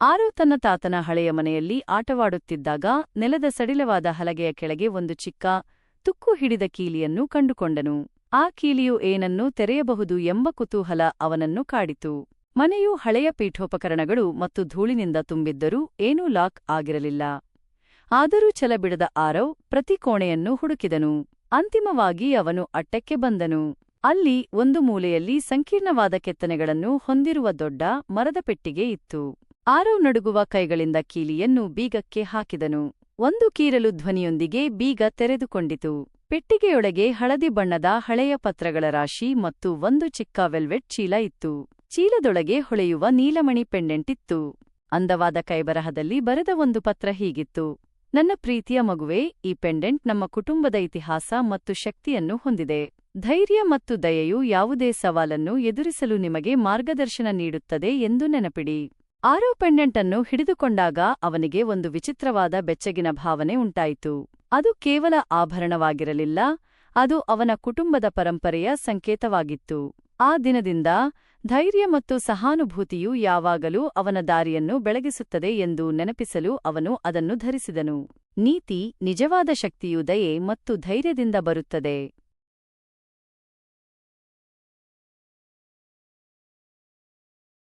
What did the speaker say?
ಆರೋ ತನ್ನ ತಾತನ ಹಳೆಯ ಮನೆಯಲ್ಲಿ ಆಟವಾಡುತ್ತಿದ್ದಾಗ ನೆಲದ ಸಡಿಲವಾದ ಹಲಗೆಯ ಕೆಳಗೆ ಒಂದು ಚಿಕ್ಕ ತುಕ್ಕು ಹಿಡಿದ ಕೀಲಿಯನ್ನು ಕಂಡುಕೊಂಡನು. ಆ ಕೀಲಿಯು ಏನನ್ನು ತೆರೆಯಬಹುದು ಎಂಬ ಕುತೂಹಲ ಅವನನ್ನು ಕಾಡಿತು. ಮನೆಯು ಹಳೆಯ ಪೀಠೋಪಕರಣಗಳು ಮತ್ತು ಧೂಳಿನಿಂದ ತುಂಬಿದ್ದರೂ ಏನೂ ಲಾಕ್ ಆಗಿರಲಿಲ್ಲ. ಆದರೂ ಛಲಬಿಡದ ಆರವ್ ಪ್ರತಿ ಕೋಣೆಯನ್ನು ಹುಡುಕಿದನು. ಅಂತಿಮವಾಗಿ ಅವನು ಅಟ್ಟಕ್ಕೆ ಬಂದನು. ಅಲ್ಲಿ ಒಂದು ಮೂಲೆಯಲ್ಲಿ ಸಂಕೀರ್ಣವಾದ ಕೆತ್ತನೆಗಳನ್ನು ಹೊಂದಿರುವ ದೊಡ್ಡ ಮರದ ಪೆಟ್ಟಿಗೆ ಇತ್ತು. ಆರವ್ ನಡುಗುವ ಕೈಗಳಿಂದ ಕೀಲಿಯನ್ನು ಬೀಗಕ್ಕೆ ಹಾಕಿದನು. ಒಂದು ಕೀರಲು ಧ್ವನಿಯೊಂದಿಗೆ ಬೀಗ ತೆರೆದುಕೊಂಡಿತು. ಪೆಟ್ಟಿಗೆಯೊಳಗೆ ಹಳದಿ ಬಣ್ಣದ ಹಳೆಯ ಪತ್ರಗಳ ರಾಶಿ ಮತ್ತು ಒಂದು ಚಿಕ್ಕ ವೆಲ್ವೆಟ್ ಚೀಲ ಇತ್ತು. ಚೀಲದೊಳಗೆ ಹೊಳೆಯುವ ನೀಲಮಣಿ ಪೆಂಡೆಂಟ್ ಇತ್ತು ಅಂದವಾದ ಕೈಬರಹದಲ್ಲಿ ಬರೆದ ಒಂದು ಪತ್ರ ಹೀಗಿತ್ತು. ನನ್ನ ಪ್ರೀತಿಯ ಮಗುವೆ, ಈ ಪೆಂಡೆಂಟ್ ನಮ್ಮ ಕುಟುಂಬದ ಇತಿಹಾಸ ಮತ್ತು ಶಕ್ತಿಯನ್ನು ಹೊಂದಿದೆ. ಧೈರ್ಯ ಮತ್ತು ದಯೆಯು ಯಾವುದೇ ಸವಾಲನ್ನು ಎದುರಿಸಲು ನಿಮಗೆ ಮಾರ್ಗದರ್ಶನ ನೀಡುತ್ತದೆ ಎಂದು ನೆನಪಿಡಿ. ಆರೋ ಪೆಂಡೆಂಟನ್ನು ಹಿಡಿದುಕೊಂಡಾಗ ಅವನಿಗೆ ಒಂದು ವಿಚಿತ್ರವಾದ ಬೆಚ್ಚಗಿನ ಭಾವನೆ ಉಂಟಾಯಿತು. ಅದು ಕೇವಲ ಆಭರಣವಾಗಿರಲಿಲ್ಲ, ಅದು ಅವನ ಕುಟುಂಬದ ಪರಂಪರೆಯ ಸಂಕೇತವಾಗಿತ್ತು. ಆ ದಿನದಿಂದ ಧೈರ್ಯ ಮತ್ತು ಸಹಾನುಭೂತಿಯು ಯಾವಾಗಲೂ ಅವನ ದಾರಿಯನ್ನು ಬೆಳಗಿಸುತ್ತದೆ ಎಂದು ನೆನಪಿಸಲು ಅವನು ಅದನ್ನು ಧರಿಸಿದನು. ನೀತಿ, ನಿಜವಾದ ಶಕ್ತಿಯು ದಯೆ ಮತ್ತು ಧೈರ್ಯದಿಂದ ಬರುತ್ತದೆ.